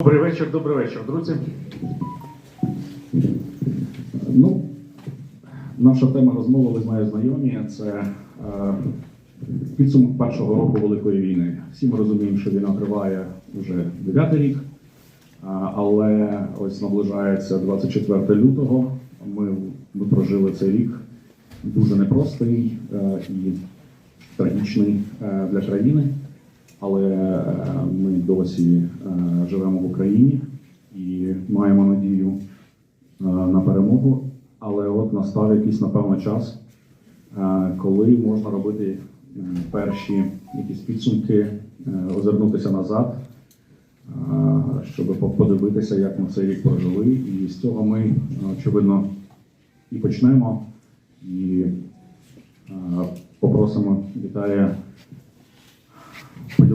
Добрий вечір, добрий вечір, друзі. Ну, наша тема розмови, ви з знайомі. Це е, підсумок першого року Великої війни. Всі ми розуміємо, що війна триває вже дев'ятий рік, але ось наближається 24 лютого. Ми, ми прожили цей рік дуже непростий е, і трагічний е, для країни. Але е, ми досі е, живемо в Україні і маємо надію е, на перемогу. Але от настав якийсь, напевно, час, коли можна робити перші якісь підсумки, озирнутися назад, щоб по- подивитися, як ми цей рік прожили. І з цього ми, очевидно, і почнемо. І попросимо Віталія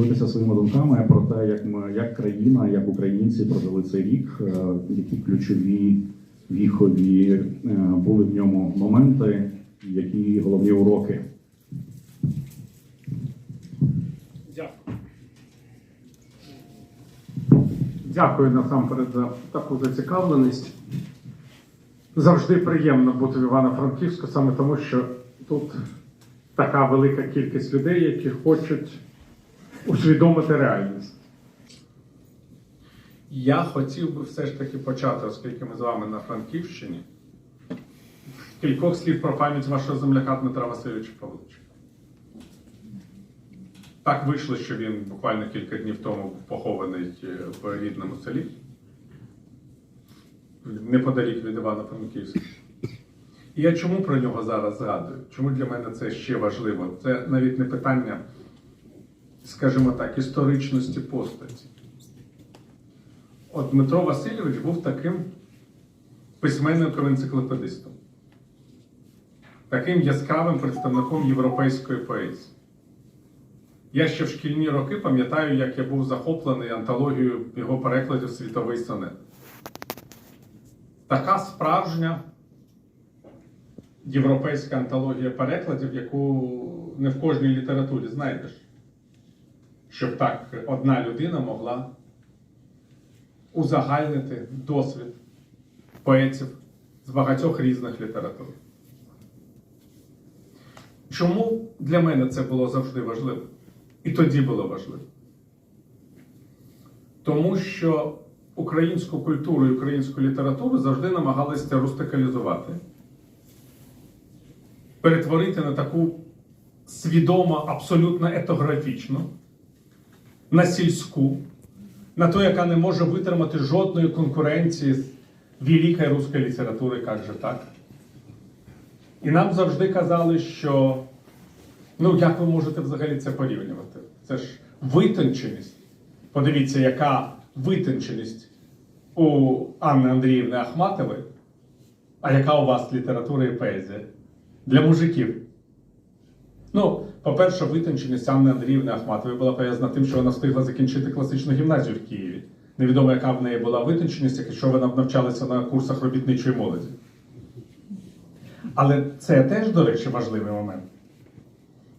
поділитися своїми думками про те, як ми, як країна, як українці прожили цей рік, е, які ключові віхові е, були в ньому моменти, які головні уроки. Дякую. Дякую насамперед за таку зацікавленість. Завжди приємно бути в Івано-Франківську, саме тому, що тут така велика кількість людей, які хочуть усвідомити реальність. Я хотів би все ж таки почати, оскільки ми з вами на Франківщині, кількох слів про пам'ять вашого земляка Дмитра Васильовича Павловича. Так вийшло, що він буквально кілька днів тому був похований е, в рідному селі, неподалік від Івано-Франківська. І я чому про нього зараз згадую? Чому для мене це ще важливо? Це навіть не питання, скажімо так, історичності постаті. От Дмитро Васильович був таким письменником-енциклопедистом, таким яскравим представником європейської поезії. Я ще в шкільні роки пам'ятаю, як я був захоплений антологією його перекладів Світовий сонет. Така справжня європейська антологія перекладів, яку не в кожній літературі знайдеш. Щоб так одна людина могла узагальнити досвід поетів з багатьох різних літератур. Чому для мене це було завжди важливо? І тоді було важливо. Тому що українську культуру і українську літературу завжди намагалися рустикалізувати, перетворити на таку свідомо, абсолютно етографічну, на сільську, на ту, яка не може витримати жодної конкуренції з великої руської літератури, як же так. І нам завжди казали, що ну як ви можете взагалі це порівнювати? Це ж витонченість. Подивіться, яка витонченість у Анни Андріївни Ахматової, а яка у вас література і поезія для мужиків. Ну, по-перше, витонченість Анни Андріївни Ахматової була пов'язана тим, що вона встигла закінчити класичну гімназію в Києві. Невідомо, яка в неї була витонченість, якщо вона навчалася на курсах робітничої молоді. Але це теж, до речі, важливий момент.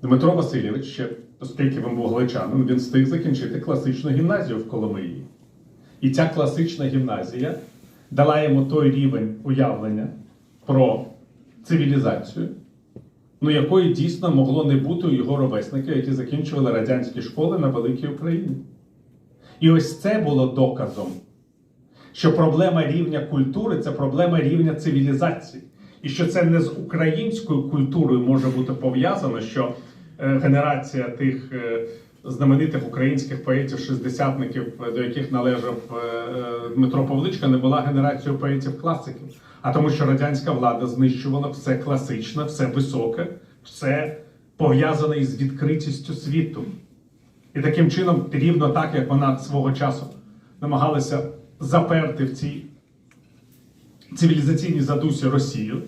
Дмитро Васильович, ще, оскільки він був галичанином, він встиг закінчити класичну гімназію в Коломиї. І ця класична гімназія дала йому той рівень уявлення про цивілізацію, ну якої дійсно могло не бути у його ровесників, які закінчували радянські школи на великій Україні. І ось це було доказом, що проблема рівня культури це проблема рівня цивілізації. І що це не з українською культурою може бути пов'язано, що е, генерація тих е, знаменитих українських поетів-шістдесятників, до яких належав е, Дмитро Павличка, не була генерацією поетів-класиків, а тому, що радянська влада знищувала все класичне, все високе, все пов'язане із відкритістю світу. І таким чином, рівно так, як вона свого часу намагалася заперти в цій цивілізаційній задусі Росію.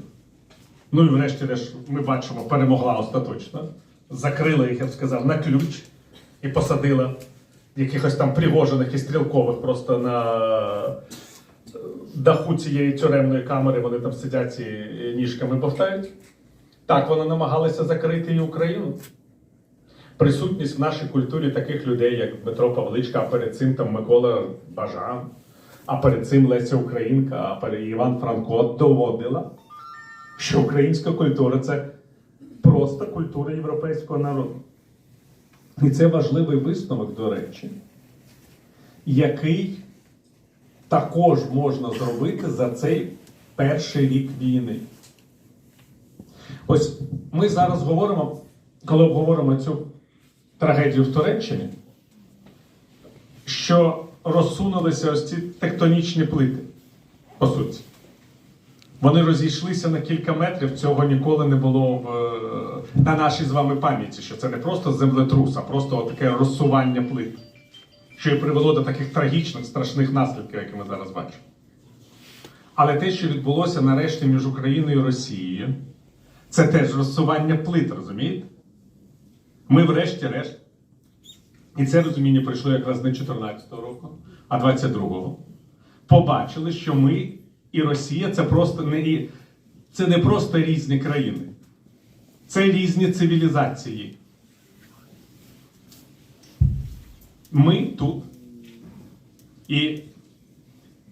Ну і врешті-решт ми бачимо, перемогла остаточно, закрила їх, я б сказав, на ключ і посадила якихось там пригожених і стрілкових просто на даху цієї тюремної камери. Вони там сидять і ніжками бовтають. Так, вона намагалася закрити і Україну. присутність в нашій культурі таких людей, як Дмитро Павличка, а перед цим там Микола Бажан, а перед цим Леся Українка, а перед Іван Франко доводила, що українська культура це просто культура європейського народу. І це важливий висновок, до речі, який також можна зробити за цей перший рік війни. Ось ми зараз говоримо, коли обговоримо цю трагедію в Туреччині, що розсунулися ось ці тектонічні плити, по суті. Вони розійшлися на кілька метрів, цього ніколи не було в, е, на нашій з вами пам'яті, що це не просто землетрус, а просто таке розсування плит, що і привело до таких трагічних, страшних наслідків, які ми зараз бачимо. Але те, що відбулося нарешті між Україною і Росією, це теж розсування плит, розумієте? Ми, врешті-решт, і це розуміння прийшло якраз не 14-го року, а 22-го. Побачили, що ми і Росія це просто не це не просто різні країни, це різні цивілізації. Ми тут. І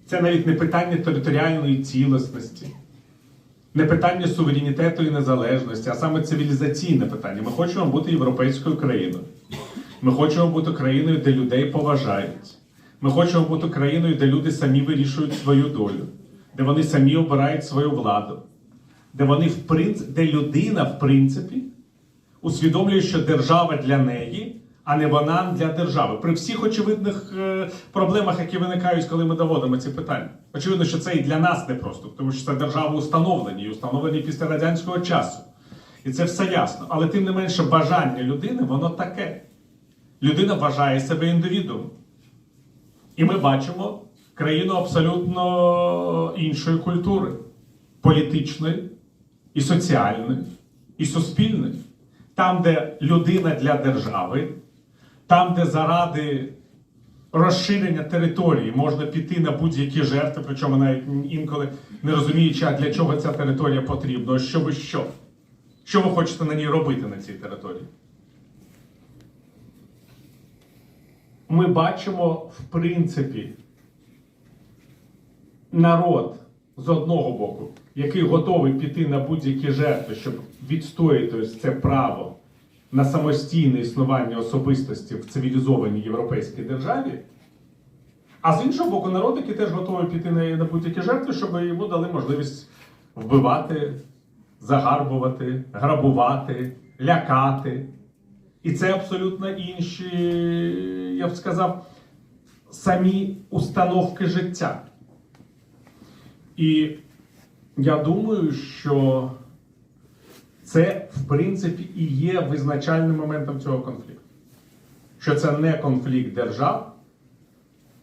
це навіть не питання територіальної цілісності, не питання суверенітету і незалежності, а саме цивілізаційне питання. Ми хочемо бути європейською країною. Ми хочемо бути країною, де людей поважають. Ми хочемо бути країною, де люди самі вирішують свою долю, де вони самі обирають свою владу, де вони в принципі, де людина, в принципі, усвідомлює, що держава для неї, а не вона для держави. При всіх очевидних е, проблемах, які виникають, коли ми доводимо ці питання. Очевидно, що це і для нас непросто, тому що це держави установлені, і установлені після радянського часу. І це все ясно. Але тим не менше, бажання людини, воно таке. Людина вважає себе індивідуумом. І ми бачимо країну абсолютно іншої культури, політичної, і соціальної, і суспільної. Там, де людина для держави, там, де заради розширення території можна піти на будь-які жертви, причому навіть інколи не розуміючи, а для чого ця територія потрібна, що ви що? Що ви хочете на ній робити на цій території? Ми бачимо, в принципі, народ з одного боку, який готовий піти на будь-які жертви, щоб відстояти ось це право на самостійне існування особистості в цивілізованій європейській державі. А з іншого боку, народ, який теж готовий піти на, будь-які жертви, щоб йому дали можливість вбивати, загарбувати, грабувати, лякати. І це абсолютно інші, я б сказав, самі установки життя. І я думаю, що це, в принципі, і є визначальним моментом цього конфлікту. Що це не конфлікт держав,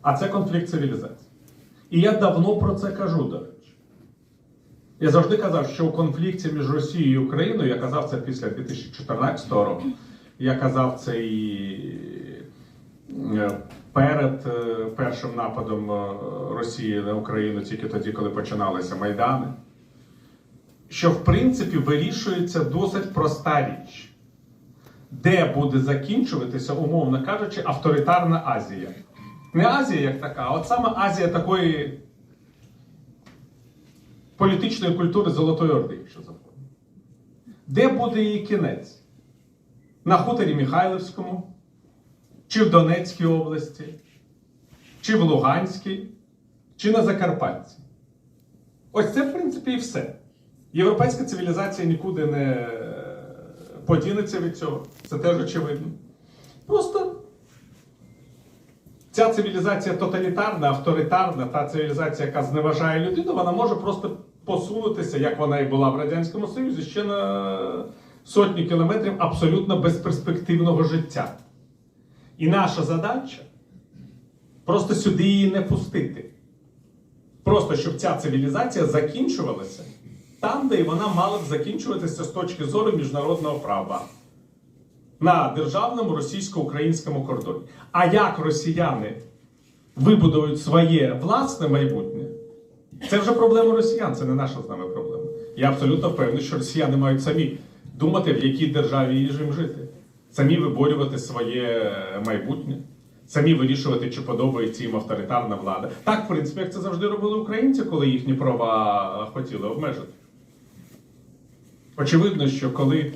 а це конфлікт цивілізацій. І я давно про це кажу, до речі. Я завжди казав, що у конфлікті між Росією і Україною, я казав це після 2014 року, я казав це і е, перед е, першим нападом е, Росії на Україну, тільки тоді, коли починалися Майдани, що в принципі вирішується досить проста річ, де буде закінчуватися, умовно кажучи, авторитарна Азія. Не Азія як така, а от саме Азія такої політичної культури Золотої Орди, якщо завгодно. Де буде її кінець? На хуторі Михайлівському, чи в Донецькій області, чи в Луганській, чи на Закарпатті. Ось це, в принципі, і все. Європейська цивілізація нікуди не е, подінеться від цього. Це теж очевидно. Просто ця цивілізація тоталітарна, авторитарна, та цивілізація, яка зневажає людину, вона може просто посунутися, як вона і була в Радянському Союзі, ще на сотні кілометрів абсолютно безперспективного життя. І наша задача просто сюди її не пустити. Просто щоб ця цивілізація закінчувалася там, де вона мала б закінчуватися з точки зору міжнародного права на державному російсько-українському кордоні. А як росіяни вибудують своє власне майбутнє, це вже проблема росіян, це не наша з нами проблема. Я абсолютно впевнений, що росіяни мають самі думати, в якій державі їм жити. самі виборювати своє майбутнє, самі вирішувати, чи подобається їм авторитарна влада. Так, в принципі, як це завжди робили українці, коли їхні права хотіли обмежити. Очевидно, що коли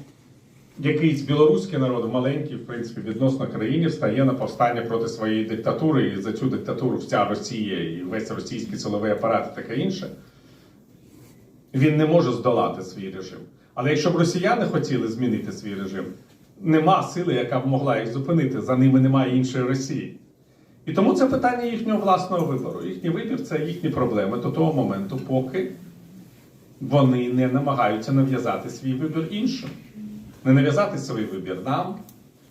якийсь білоруський народ, маленький, в принципі, відносно країні, встає на повстання проти своєї диктатури, і за цю диктатуру вся Росія і весь російський силовий апарат і таке інше, він не може здолати свій режим. Але якщо б росіяни хотіли змінити свій режим, нема сили, яка б могла їх зупинити. За ними немає іншої Росії. І тому це питання їхнього власного вибору. Їхній вибір це їхні проблеми до того моменту, поки вони не намагаються нав'язати свій вибір іншим. Не нав'язати свій вибір нам,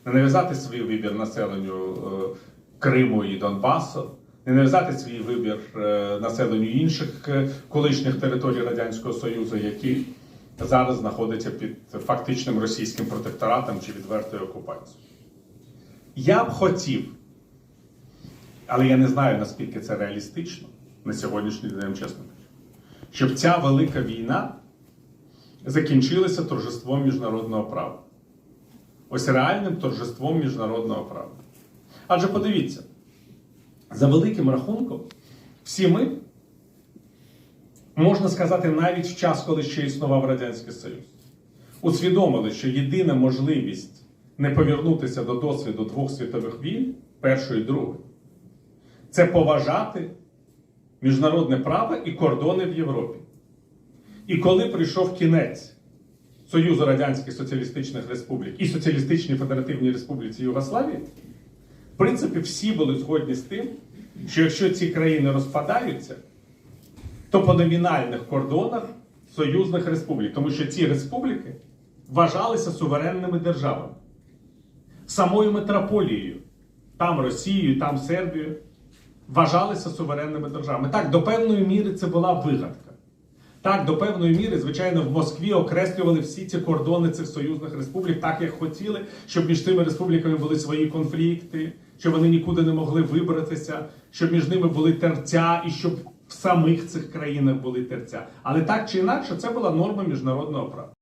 не нав'язати свій вибір населенню е, Криму і Донбасу, не нав'язати свій вибір е, населенню інших е, колишніх територій Радянського Союзу, які зараз знаходяться під фактичним російським протекторатом чи відвертою окупацією. Я б хотів, але я не знаю, наскільки це реалістично на сьогоднішній день, чесно щоб ця велика війна закінчилася торжеством міжнародного права. Ось реальним торжеством міжнародного права. Адже подивіться, за великим рахунком, всі ми, можна сказати, навіть в час, коли ще існував Радянський Союз, усвідомили, що єдина можливість не повернутися до досвіду двох світових війн, першої і другої, це поважати міжнародне право і кордони в Європі. І коли прийшов кінець Союзу Радянських Соціалістичних Республік і Соціалістичній Федеративній Республіці Югославії, в принципі, всі були згодні з тим, що якщо ці країни розпадаються, то по номінальних кордонах союзних республік, тому що ці республіки вважалися суверенними державами, самою метрополією, там Росією, там Сербією, вважалися суверенними державами. Так, до певної міри це була вигадка. Так, до певної міри, звичайно, в Москві окреслювали всі ці кордони цих союзних республік, так як хотіли, щоб між цими республіками були свої конфлікти, щоб вони нікуди не могли вибратися, щоб між ними були терця, і щоб в самих цих країнах були терця. Але так чи інакше, це була норма міжнародного права.